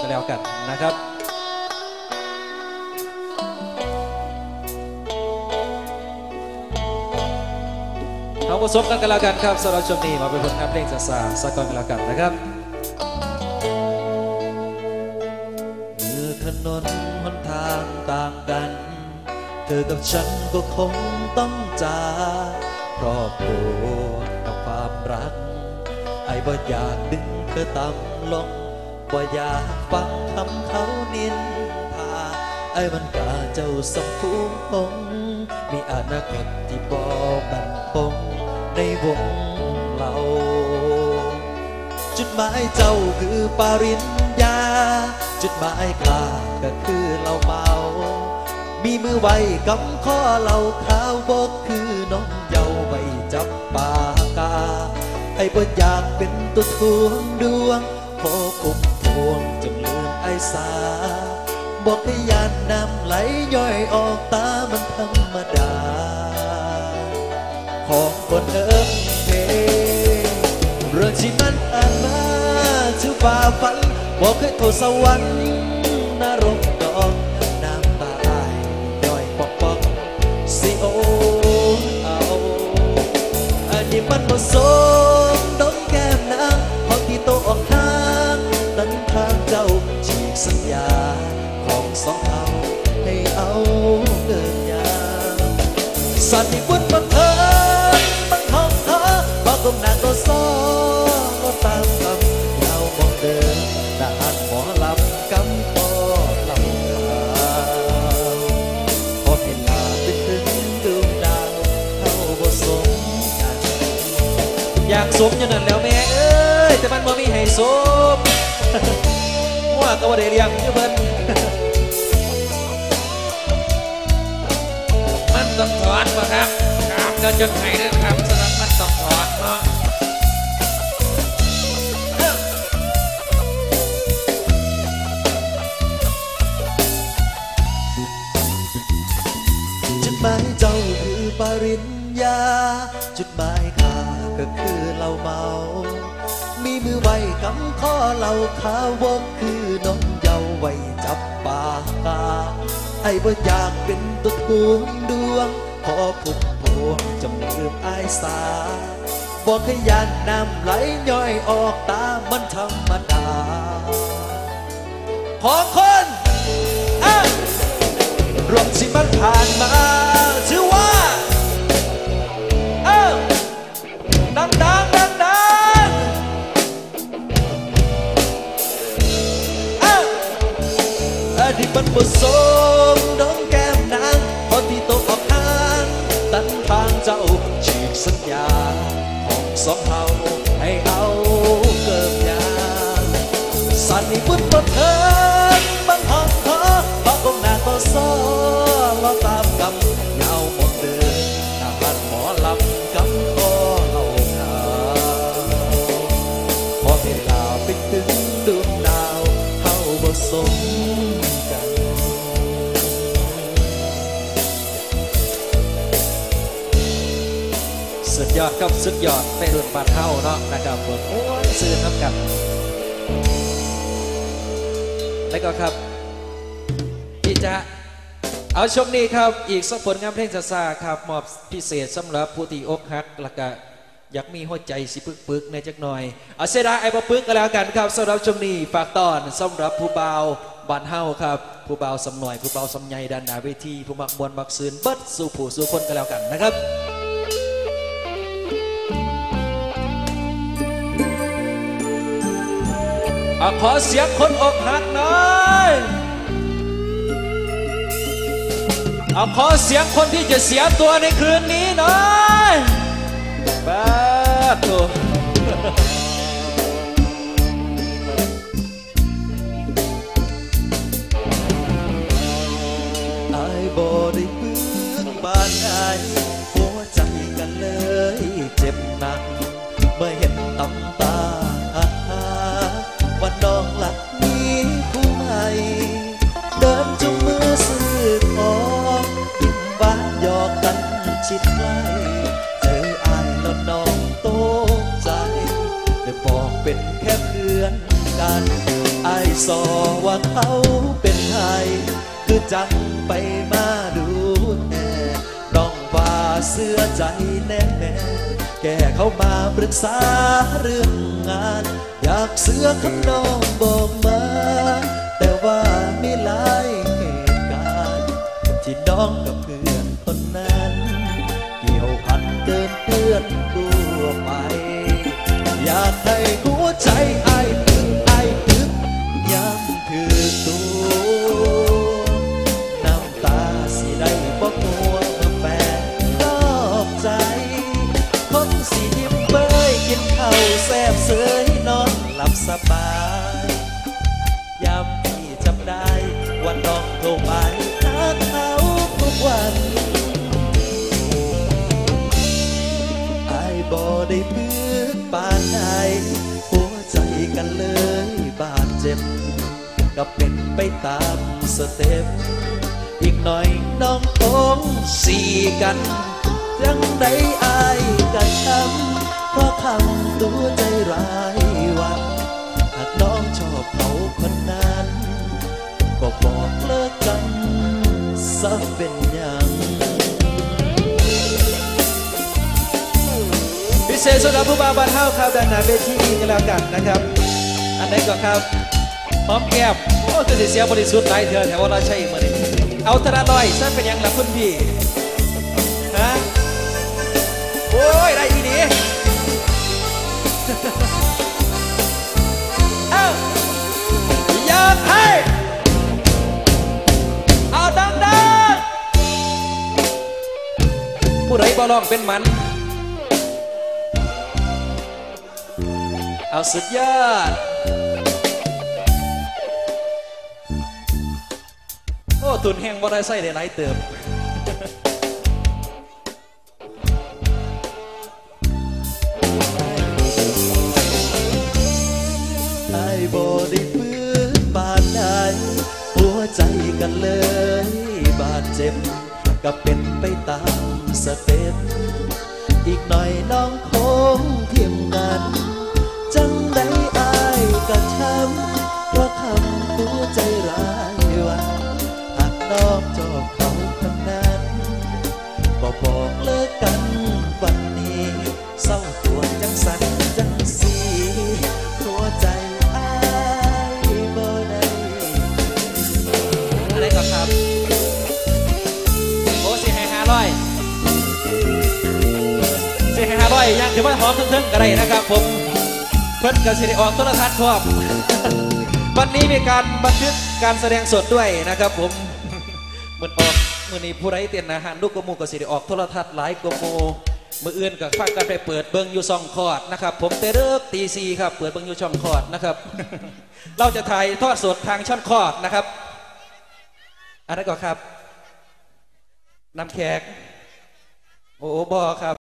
ก็แล้วกันนะครับเอาผสมกันกันแล้วกันครับสำหรับช่วงนี้มาเป็นผลงานเพลงซาซาสักก่อนกันแล้วกันนะครับเมื่อถนนหนทางต่างกัน เธอกับฉันก็คงต้องจากครอบครัวกับความรัก ไอ้บ่อยากดึงเธอต่ำลง บ่อยากฟังคำเขานินทาไอ้มันกาเจ้าสมภูมิคงมีอนาคตที่บ่มันคงในวงเรา จุดหมายเจ้าคือปริญญา จุดหมายข้าก็คือเราเมา มีมือไว้กำข้อเราขาวบกคือน้องเยาไว้จับปากกาไอ้บ่อยากเป็นตัวทวงดวงขอคุม พวงจงลืมไอสา บอกให้ยานน้ำไหลย่อยออกตามันธรรมดา ของคนเอิมเพเรื่องที่มันอ่านมาถือฝ่าฝัน บอกเคยโทษสวรรค์นรกดอกน้ำตาอายย่อยปอกปอกสิโอเอาอันนี้มันบ่สม สันนิบุญบังเอิญบังห้องเธอบอกกลมหน้าตัวซ้อก็ตามคำยาวมองเดินด่านหมอลำกำคอลำลาวพอเห็นลาไปถึงดวงดาวเข้าบ่สมกันอยากสมอย่างนั้นแล้วแม่เอ้ยแต่มันบ่มีให้สมว่าก็ว่าได้เลี้ยงอยู่เพิ่น ต้องถอนมาครับกราบก็จะไห้นะครับสำหรับมันต้องถอนเนาะจุดหมายเจ้าคือปริญญา จุดหมายข้าก็คือเราเมา มีมือไว้กำข้อเราขาววกคือน้องเยาว์ไว้จับปากกา ไอ้บ่อยากเป็นตัวทวงดวงขอพุ่มพวงจงลืมไอ้ายสาบอกให้ยานน้ำไหลย่อยออกตามันธรรมดา ของคนอะรวมที่มันผ่านมาถือว่าเอ้าดังดังดังดังเอ้าอดีตมันผสมาของสองเฮาให้เอาเกิบยาสันนี่บุญบนเธอ สุดยอดครับสุดยอดไปรุ่นบาดเท่าเนาะนะครับบนโอ้ยซื้อน้ำกัน แล้วก็ครับพี่จะเอาช่วงนี้ครับ อีกสักผลงานเพลงซาซาครับมอบพิเศษสำหรับผู้ที่อกหักแล้วก็อยากมีหัวใจสิปึกปึกๆในจักหน่อยเอาเสียดายไอ้บ่ปึกก็แล้วกันครับสำหรับช่วงนี้ฝากตอนสำหรับผู้เบาบานเฮาครับ ผู้เบาสำหน่อย ผู้เบาสำใหญ่ด้านหน้าเวทีผู้มักมวนมักซืนเบิดสู่ผู้สู่คนก็แล้วกันนะครับ ขอเสียงคนอกหักหน่อยเอาขอเสียงคนที่จะเสียตัวในคืนนี้หน่อยบ้าตัวิดใกล้เจออายแล้วน้องตกใจได้บอกเป็นแค่เพื่อนกันอายสอว่าเขาเป็นไทยคือจังไปมาดูแน่น้องว่าเสื้อใจแน่แน่แกเขามาปรึกษาเรื่องงาน อยากเสื้อข้างนอกบอกมา คือตัวน้ำตาสิได้บอกหัวมาแปะรอบใจคนสียิ้มเบยกินข้าวแซ่บเสยนอนหลับสบายยามพี่จำได้วันน้องโทรไปหาเขาทุกวันไอายบ่ได้พึกปานใดหัวใจกันเลยบาดเจ็บ ก็เป็นไปตามสเต็ปอีกหน่อยน้องคงสีกันจังได้อายกันทำเพราะคำตัวใจร้ายวันหากน้องชอบเขาคนนั้น ก็บอกเลิกกันซะเป็นอย่างพิเศษสำหรับผู้บ่าวบ้านเฮาครับด้านหน้าเวทีกันแล้วกันนะครับ อันไหนก็ครับ หอมแก้มโอ้จะเสียบริสุทธิ์หลายเถื่อแถวราใช่มาเลยเอาทระลอยซะเป็นยังล่ะคุณพี่ฮะโอ้ยได้อีดีเอ้าอยากให้เอาดังๆผู้ใดบ่ลองเป็นมันเอาสุดยอด ตุนแห้งบ่ได้ใส่ได้หลายเติมไอ้บ่ได้ฟื้นบาดใดหัวใจกันเลยบาดเจ็บก็เป็นไปตามสเต็ปอีกหน่อยน้องคงเทียมกัน อยยังถือว่าหอมทึ่งๆก็ได้นะครับผม เพิ่นกับสิริออกโทรทัศน์พร้อมวันนี้มีการบันทึกการแสดงสดด้วยนะครับผมเหมือนออกมือนี้ผู้ไรเตียนอาหารลูกกมูกับสิริออกโทรทัศน์หลายกมูมืออื่นกับฝากกันไปเปิดเบิงอยู่ซองคอร์ดนะครับผมเตเริกตีซีครับเปิดเบิงอยู่ช่องคอร์ดนะครับ เราจะถ่ายทอดสดทางช่องคอร์ดนะครับอันนั้นก็ครับนำแขกโอ้บอครับ